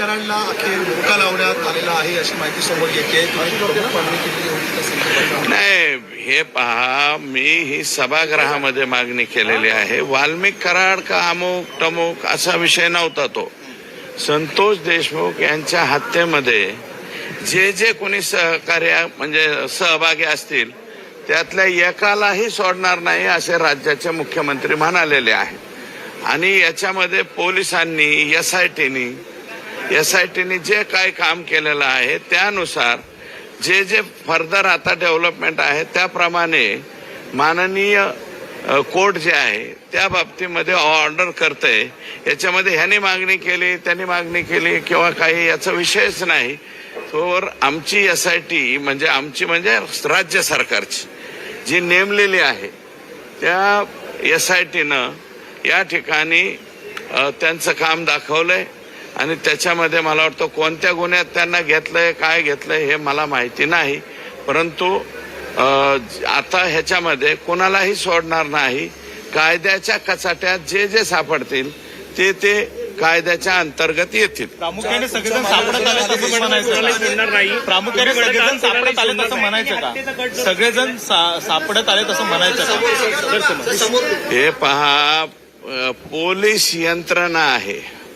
कराडला अखेर धोका लावण्यात आलेला आहे अशी माहिती समोर येते. नाही हे पहा मी ही सभागृहामध्ये मागणी केलेली आहे. वाल्मिक कराड का अमुक टमुक असा विषय नव्हता तो. संतोष देशमुख यांच्या हत्येमध्ये जे जे कोणी सहकार्य म्हणजे सहभागी असतील त्यातल्या एकालाही सोडणार नाही असे राज्याचे मुख्यमंत्री म्हणालेले आहेत. आणि याच्यामध्ये पोलिसांनी एस आय टीनी एस आय टीने जे काय काम केलेलं आहे त्यानुसार जे जे फर्दर आता डेव्हलपमेंट आहे त्याप्रमाणे माननीय कोर्ट जे आहे त्या बाबतीमध्ये ऑर्डर करते याच्यामध्ये ह्याने मागणी केली त्यांनी मागणी केली किंवा काही याचा विषयच नाही. तर आमची एस आय टी म्हणजे आमची म्हणजे राज्य सरकारची जी नेमलेली आहे त्या एस आय टीनं या ठिकाणी त्यांचं काम दाखवलंय. आणि त्याच्यामध्ये मला वाटतं कोणत्या गुन्ह्यात त्यांना घेतलंय काय घेतलंय हे मला माहिती नाही. परंतु आता ह्याच्यामध्ये कोणालाही सोडणार नाही. कायद्याच्या कचाट्यात जे जे सापडतील ते ते कायद्याच्या अंतर्गत येतील. प्रामुख्याने सगळेजण सापडत आले तसं म्हणायचं प्रामुख्याने सगळेजण सापडत आले तसं म्हणायचं का? सगळेजण सा- सापडत आले तसं म्हणायचं हे पहा पोलीस यंत्रणा आहे.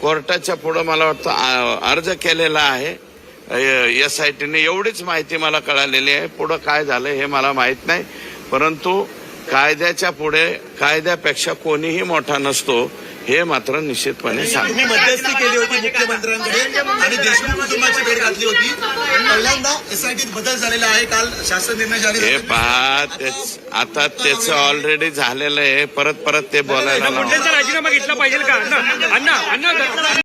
कोर्टाच्या पुढं मला वाटतं अर्ज केलेला आहे. एस आय टीने एवढीच माहिती मला कळालेली आहे. पुढं काय झालं हे मला माहीत नाही. परंतु कायद्याच्या पुढे कायद्यापेक्षा कोणीही मोठा नसतो हे मात्र निश्चितपणे सांग तुम्ही मध्यस्थी केली होती मुख्यमंत्र्यांकडे आणि देशमुख कुटुंबाची भेट घातली होती. पहिल्यांदा एसआयटीत बदल झालेला आहे. काल शासन निर्णय जारी हे. पहा तेच आता त्याचं ऑलरेडी झालेलं आहे. परत परत ते बोलायला राजीनामा घेतला पाहिजे का? अण्णा अण्णा अण्णा